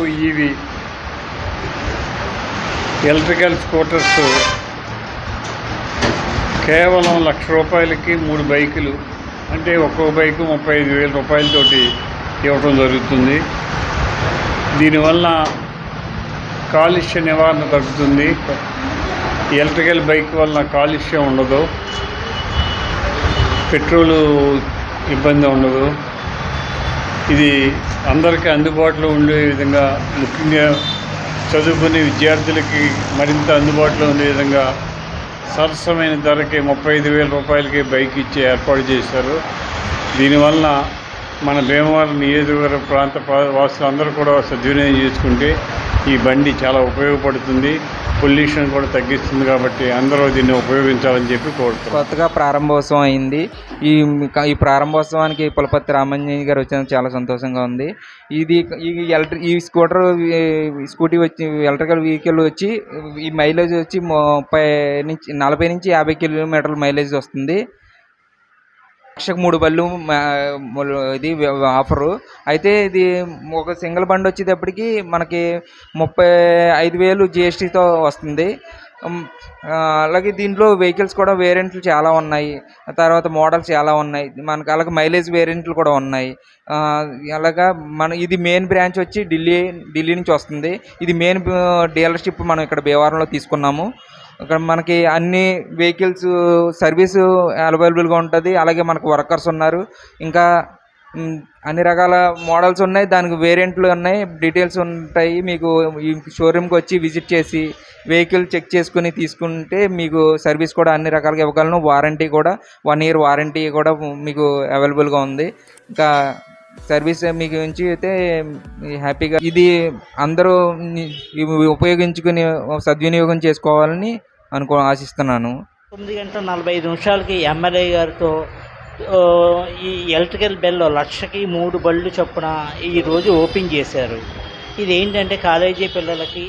EV electrical scooters కేవలం లక్ష రూపాయలకి మూడు బైకులు అంటే ఒక్కొక్క బైకు ముప్పై ఐదు వేల రూపాయలతోటి ఇవ్వటం జరుగుతుంది. దీనివల్ల కాలుష్య నివారణ తగ్గుతుంది. ఎలక్ట్రికల్ బైక్ వల్ల కాలుష్యం ఉండదు. పెట్రోలు ఇబ్బంది ఉండదు. ఇది అందరికీ అందుబాటులో ఉండే విధంగా ముఖ్యంగా చదువుకునే విద్యార్థులకి మరింత అందుబాటులో ఉండే విధంగా సరసమైన ధరకి ముప్పై ఐదు వేల రూపాయలకి బైక్ ఇచ్చే ఏర్పాటు చేశారు. దీనివలన మన భీమవరం నియోజకవర్గ ప్రాంత వాసులు వాసులందరూ కూడా సద్వినియోగం చేసుకుంటే ఈ బండి చాలా ఉపయోగపడుతుంది. పొల్యూషన్ కూడా తగ్గిస్తుంది కాబట్టి అందరూ దీన్ని ఉపయోగించాలని చెప్పి కోరుతున్నాం. కొత్తగా ప్రారంభోత్సవం అయింది. ఈ ఈ ప్రారంభోత్సవానికి పులపతి రామంజయ్య గారు వచ్చినందుకు చాలా సంతోషంగా ఉంది. ఇది ఈ ఎలక్ట్రి ఈ స్కూటర్ స్కూటీ వచ్చి ఎలక్ట్రికల్ వెహికల్ వచ్చి ఈ మైలేజ్ వచ్చి ముప్పై నుంచి నలభై నుంచి యాభై కిలోమీటర్ల మైలేజ్ వస్తుంది. లక్షకు మూడు బళ్ళు ఇది ఆఫరు. అయితే ఇది ఒక సింగిల్ బండి వచ్చేటప్పటికి మనకి ముప్పై ఐదు వేలు జిఎస్టీతో వస్తుంది. అలాగే దీంట్లో వెహికల్స్ కూడా వేరియంట్లు చాలా ఉన్నాయి. తర్వాత మోడల్స్ చాలా ఉన్నాయి. మనకు అలాగే మైలేజ్ వేరియంట్లు కూడా ఉన్నాయి. అలాగా మన ఇది మెయిన్ బ్రాంచ్ వచ్చి ఢిల్లీ ఢిల్లీ నుంచి వస్తుంది. ఇది మెయిన్ డీలర్షిప్ మనం ఇక్కడ భీమవరంలో తీసుకున్నాము. ఇక్కడ మనకి అన్ని వెహికల్స్ సర్వీసు అవైలబుల్గా ఉంటుంది. అలాగే మనకు వర్కర్స్ ఉన్నారు. ఇంకా అన్ని రకాల మోడల్స్ ఉన్నాయి. దానికి వేరియంట్లు ఉన్నాయి. డీటెయిల్స్ ఉంటాయి. మీకు ఈ షోరూమ్కి వచ్చి విజిట్ చేసి వెహికల్ చెక్ చేసుకుని తీసుకుంటే మీకు సర్వీస్ కూడా అన్ని రకాలుగా ఇవ్వగలను. వారంటీ కూడా వన్ ఇయర్ వారంటీ కూడా మీకు అవైలబుల్గా ఉంది. ఇంకా సర్వీస్ మీకు నుంచి అయితే హ్యాపీగా ఇది అందరూ ఉపయోగించుకుని సద్వినియోగం చేసుకోవాలని అనుకో ఆశిస్తున్నాను. తొమ్మిది గంటల నలభై ఐదు నిమిషాలకి ఎమ్మెల్యే గారితో ఈ ఎలక్ట్రికల్ బెల్ లక్షకి మూడు బళ్ళు చొప్పున ఈరోజు ఓపెన్ చేశారు. ఇది ఏంటంటే కాలేజీ పిల్లలకి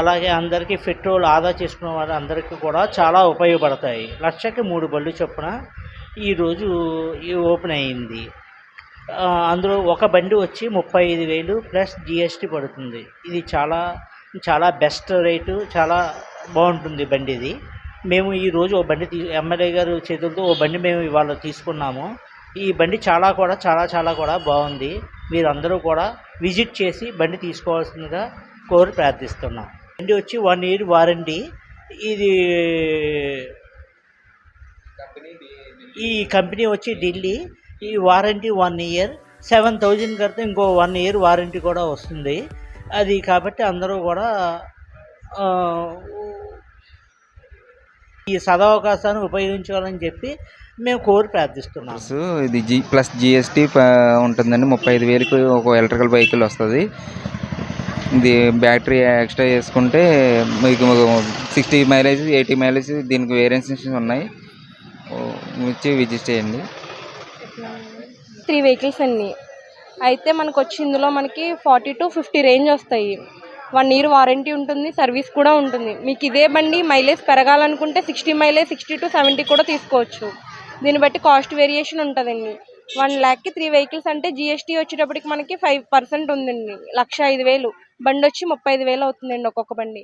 అలాగే అందరికీ పెట్రోల్ ఆదా చేసుకున్న వారు అందరికీ కూడా చాలా ఉపయోగపడతాయి. లక్షకి మూడు బళ్ళు చొప్పున ఈరోజు ఈ ఓపెన్ అయింది. అందులో ఒక బండి వచ్చి ముప్పై ఐదు వేలు ప్లస్ జిఎస్టీ పడుతుంది. ఇది చాలా చాలా బెస్ట్ రేటు చాలా బాగుంటుంది బండి ఇది మేము ఈరోజు ఓ బండి తీ ఎమ్మెల్యే గారు చేతులతో ఓ బండి మేము ఇవాళ తీసుకున్నాము. ఈ బండి చాలా కూడా చాలా చాలా కూడా బాగుంది. మీరందరూ కూడా విజిట్ చేసి బండి తీసుకోవాల్సిందిగా కోరి ప్రార్థిస్తున్నాం. బండి వచ్చి వన్ ఇయర్ వారంటీ. ఇది ఈ కంపెనీ వచ్చి ఢిల్లీ. ఈ warranty one year. Seven thousand కడితే ఇంకో వన్ ఇయర్ వారంటీ కూడా వస్తుంది. అది కాబట్టి అందరూ కూడా ఈ సదవకాశాన్ని ఉపయోగించుకోవాలని చెప్పి మేము కోరి ప్రార్థిస్తున్నాం. ఇది జీ ప్లస్ జిఎస్టీ ఉంటుందండి. ముప్పై ఐదు వేలకు ఒక ఎలక్ట్రికల్ వెహికల్ వస్తుంది. ఇది బ్యాటరీ ఎక్స్ట్రా చేసుకుంటే మీకు సిక్స్టీ మైలేజ్ ఎయిటీ మైలేజ్ దీనికి వేరియంట్స్ ఉన్నాయి. వచ్చి విజిట్ చేయండి. త్రీ వెహికల్స్ అన్ని. అయితే మనకు వచ్చి ఇందులో మనకి ఫార్టీ టు ఫిఫ్టీ రేంజ్ వస్తాయి. వన్ ఇయర్ వారంటీ ఉంటుంది సర్వీస్ కూడా ఉంటుంది. మీకు ఇదే బండి mileage పెరగాలనుకుంటే sixty mileage sixty to seventy కూడా తీసుకోవచ్చు. దీన్ని బట్టి కాస్ట్ వేరియేషన్ ఉంటుందండి. వన్ ల్యాక్కి త్రీ వెహికల్స్ అంటే జిఎస్టీ వచ్చేటప్పటికి మనకి ఫైవ్ పర్సెంట్ ఉందండి. లక్ష ఐదు వేలు. బండి వచ్చి ముప్పై ఐదు వేలు అవుతుందండి ఒక్కొక్క బండి.